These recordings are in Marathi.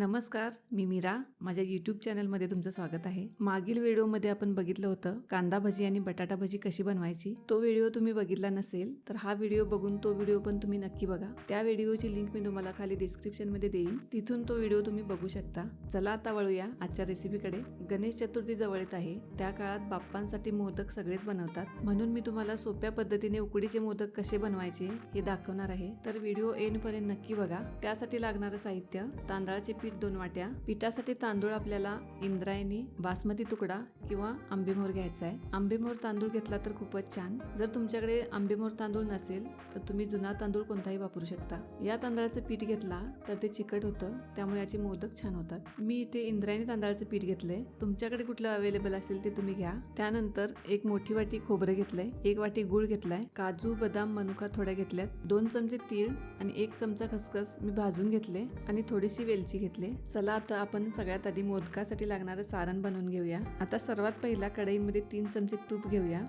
नमस्कार मी मीरा. माझ्या यूट्यूब चॅनलमध्ये तुमचं स्वागत आहे. मागील व्हिडिओमध्ये आपण बघितलं होतं कांदा भजी आणि बटाटा भजी कशी बनवायची? तो व्हिडिओ तुम्ही बघितला नसेल तर हा व्हिडिओ बघून तो व्हिडिओ पण तुम्ही नक्की बघा. त्या व्हिडिओची लिंक मी तुम्हाला खाली डिस्क्रिप्शनमध्ये देईन. तिथून तो व्हिडिओ तुम्ही बघू शकता. चला आता वळूया आजच्या रेसिपीकडे गणेश चतुर्थी जवळ येत आहे. त्या काळात बाप्पांसाठी मोदक सगळेच बनवतात. म्हणून मी तुम्हाला सोप्या पद्धतीने उकडीचे मोदक कसे बनवायचे हे दाखवणार आहे. तर व्हिडिओ पर्यंत नक्की बघा. त्यासाठी लागणारं साहित्य तांदळाचे पीठ दोन वाट्या. पिठासाठी तांदूळ आपल्याला इंद्रायणी बासमती तुकडा किंवा आंबेमोर घ्यायचा आहे. आंबेमोर तांदूळ घेतला तर खूपच छान. जर तुमच्याकडे आंबेमोर तांदूळ नसेल तर तुम्ही जुना तांदूळ कोणताही वापरू शकता. या तांदळाचं पीठ घेतला तर ते चिकट होतं त्यामुळे याचे मोदक छान होतात. मी इथे इंद्रायणी तांदळाचं पीठ घेतलंय. तुमच्याकडे कुठलं अवेलेबल असेल ते तुम्ही घ्या. त्यानंतर एक मोठी वाटी खोबरं घेतलंय. एक वाटी गुळ घेतलाय. काजू बदाम मनुका थोड्या घेतल्यात. दोन चमचे तीळ आणि एक चमचा खसखस मी भाजून घेतले आणि थोडीशी वेलची घेतली. चला आता आपण सगळ्यात आधी मोदकासाठी लागणारं सारण बनवून घेऊया. आता सर्वात पहिला कढईमध्ये तीन चमचे तूप घेऊया.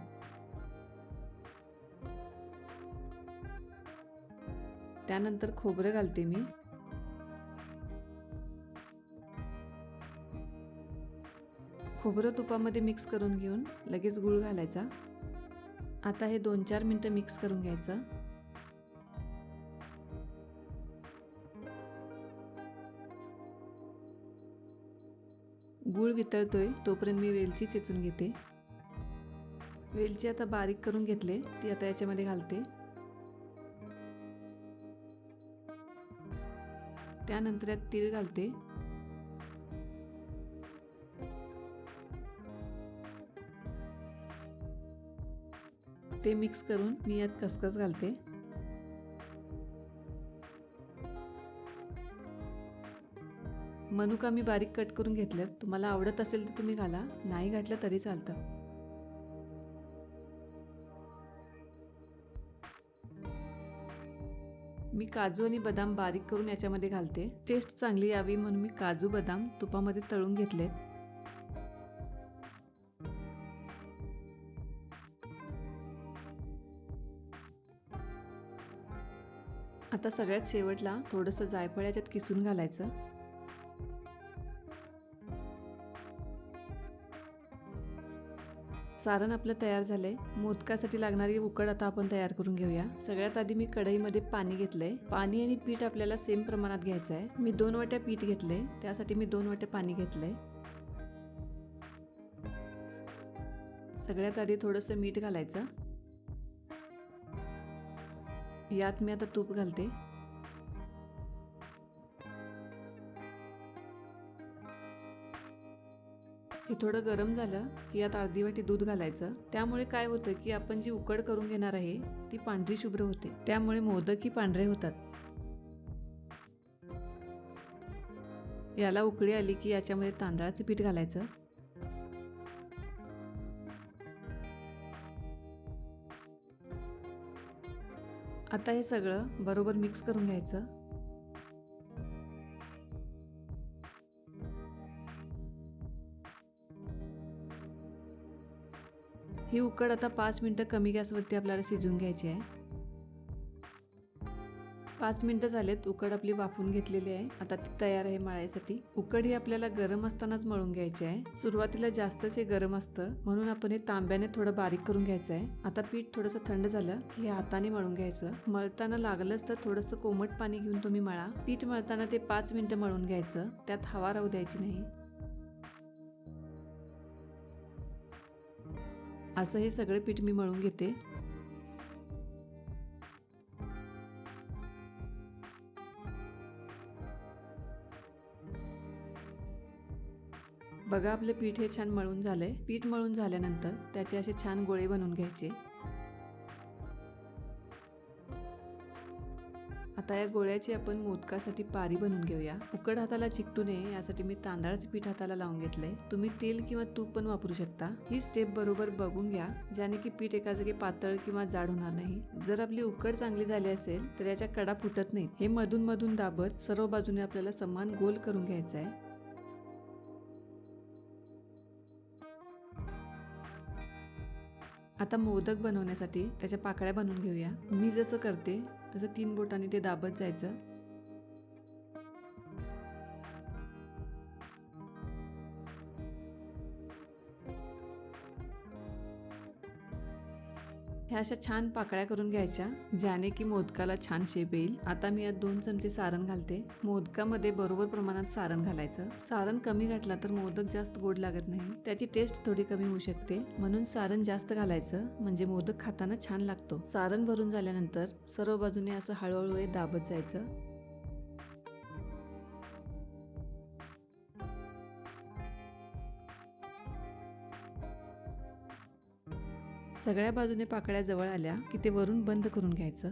त्यानंतर खोबरं घालते मी. खोबरं तुपामध्ये मिक्स करून घेऊन लगेच गुळ घालायचा. आता हे दोन चार मिनटं मिक्स करून घ्यायचं. गूळ वितळतोय तोपर्यंत मी वेलची चेचून घेते. वेलची आता बारीक करून घेतले ती आता याच्यामध्ये घालते. त्यानंतर यात तीळ घालते. ते मिक्स करून मी यात खसखस घालते. मनुका मी बारीक कट करून घेतल्यात तुम्हाला आवडत असेल तर तुम्ही घाला. नाही घातलं तरी चालतं. मी काजू आणि बदाम बारीक करून याच्यामध्ये घालते. टेस्ट चांगली यावी म्हणून मी काजू बदाम तुपामध्ये तळून घेतलेत. आता सगळ्यात शेवटला थोडंसं जायफळ याच्यात किसून घालायचं. सारण आपलं तयार झालंय. मोदकासाठी लागणारी उकड आता आपण तयार करून घेऊया. सगळ्यात आधी मी कढईमध्ये पाणी घेतलंय. पाणी आणि पीठ आपल्याला सेम प्रमाणात घ्यायचं आहे मी दोन वाट्या पीठ घेतलंय. त्यासाठी मी दोन वाट्या पाणी घेतलंय. सगळ्यात आधी थोडंसं मीठ घालायचं. यात मी आता तूप घालते. हे थोडं गरम झालं की यात अर्धी वाटी दूध घालायचं. त्यामुळे काय होतं की आपण जी उकड करून घेणार आहे ती पांढरी शुभ्र होते. त्यामुळे मोदक ही पांढरे होतात. याला उकळी आली की याच्यामध्ये तांदळाचं पीठ घालायचं. आता हे सगळं बरोबर मिक्स करून घ्यायचं. ही उकड आता पाच मिनटं कमी गॅसवरती आपल्याला शिजवून घ्यायची आहे. पाच मिनटं झालेत उकड आपली वाफून घेतलेली आहे. आता ती तयार आहे मळायसाठी. उकड ही आपल्याला गरम असतानाच मळून घ्यायची आहे. सुरुवातीला जास्तच हे गरम असतं म्हणून आपण हे तांब्याने थोडं बारीक करून घ्यायचं आहे. आता पीठ थोडंसं थंड झालं की हे हाताने मळून घ्यायचं. मळताना लागलंच तर थोडंसं कोमट पाणी घेऊन तुम्ही मळा. पीठ मळताना ते पाच मिनिटं मळून घ्यायचं. त्यात हवा राहू द्यायची नाही. असं हे सगळे पीठ मी मळून घेते. बघा आपलं पीठ हे छान मळून झालंय. पीठ मळून झाल्यानंतर त्याचे असे छान गोळे बनवून घ्यायचे. आता या गोळ्याची आपण मोदकासाठी पारी बनवून घेऊया. उकड हाताला चिकटू नये यासाठी मी तांदळाचे पीठ हाताला लावून घेतलंय. तुम्ही तेल किंवा तूप पण वापरू शकता. ही स्टेप बरोबर बघून घ्या ज्याने की पीठ एका जागी पातळ किंवा जाड होणार नाही. जर आपली उकड चांगली झाली असेल तर याच्या कडा फुटत नाहीत हे मधून मधून दाबत सर्व बाजूने आपल्याला समान गोल करून घ्यायचा आहे आता मोदक बनवण्यासाठी त्याच्या पाकळ्या बनवून घेऊया. मी जसं करते तसं तीन बोटाने ते दाबत जायचं. ह्या अशा छान पाकळ्या करून घ्यायच्या ज्याने की मोदकाला छान शेप येईल. आता मी यात दोन चमचे सारण घालते. मोदकामध्ये बरोबर प्रमाणात सारण घालायचं. सारण कमी घातला तर मोदक जास्त गोड लागत नाही. त्याची टेस्ट थोडी कमी होऊ शकते. म्हणून सारण जास्त घालायचं म्हणजे मोदक खाताना छान लागतो. सारण भरून झाल्यानंतर सर्व बाजूने असं हळूहळू हे दाबत जायचं. सगळ्या बाजूने पाकळ्या जवळ आल्या की ते वरून बंद करून घ्यायचं.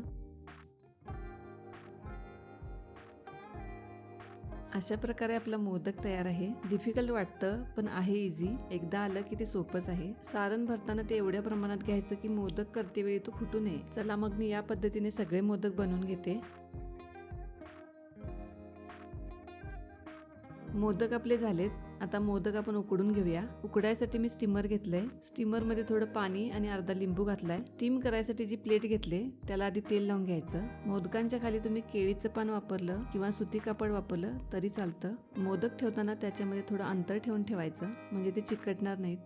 अशा प्रकारे आपला मोदक तयार आहे. डिफिकल्ट वाटतं पण आहे इझी एकदा आलं की ते सोपंच आहे. सारण भरताना ते एवढ्या प्रमाणात घ्यायचं की मोदक करते वेळी तो फुटू नये. चला मग मी या पद्धतीने सगळे मोदक बनवून घेते. मोदक आपले झालेत. आता मोदक आपण उकडून घेऊया. उकडायसाठी मी स्टीमर घेतलंय. स्टीमरमध्ये थोडं पाणी आणि अर्धा लिंबू घातलाय. स्टीम करायसाठी जी प्लेट घेतले त्याला आधी तेल लावून घ्यायचं. मोदकांच्या खाली तुम्ही केळीचं पान वापरलं किंवा सुती कापड वापरलं तरी चालतं. मोदक ठेवताना त्याच्यामध्ये थोडं अंतर ठेवून ठेवायचं म्हणजे ते चिकटणार नाहीत.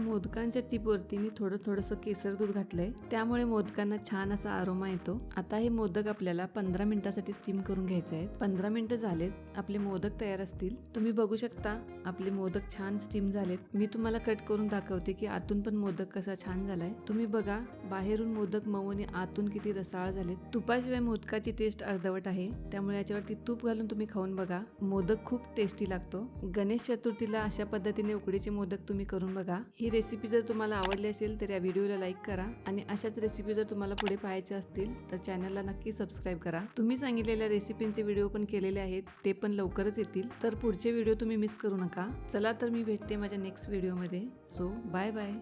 मोदकांच्या टीपवरती मी थोडं थोडंसं केसर दूध घातलंय. त्यामुळे मोदकांना छान असा आरोमा येतो. आता हे मोदक आपल्याला पंधरा मिनिटासाठी स्टीम करून घ्यायचे आहेत. पंधरा मिनिटं झालेत. आपले मोदक तयार असतील. तुम्ही बघू शकता आपले मोदक छान स्टीम झालेत. मी तुम्हाला कट करून दाखवते की आतून पण मोदक कसा छान झालाय. तुम्ही बघा बाहेरून मोदक मऊ आणि आतून किती रसाळ झालेत. तुपाशिवाय मोदकाची टेस्ट अर्धवट आहे. त्यामुळे याच्यावरती तूप घालून तुम्ही खाऊन बघा. मोदक खूप टेस्टी लागतो. गणेश चतुर्थीला अशा पद्धतीने उकडीचे मोदक तुम्ही करून बघा. ही रेसिपी जर तुम्हाला आवडली असेल तर या व्हिडिओला लाईक करा. आणि अशाच रेसिपी जर तुम्हाला पुढे पाहायच्या असतील तर चॅनलला नक्की सबस्क्राईब करा. तुम्ही सांगितलेल्या रेसिपींचे व्हिडिओ पण केलेले आहेत ते पण लवकरच येतील. तर पुढचे व्हिडिओ तुम्ही मिस करू नका. चला तर मी भेटते माझ्या नेक्स्ट व्हिडिओमध्ये सो बाय बाय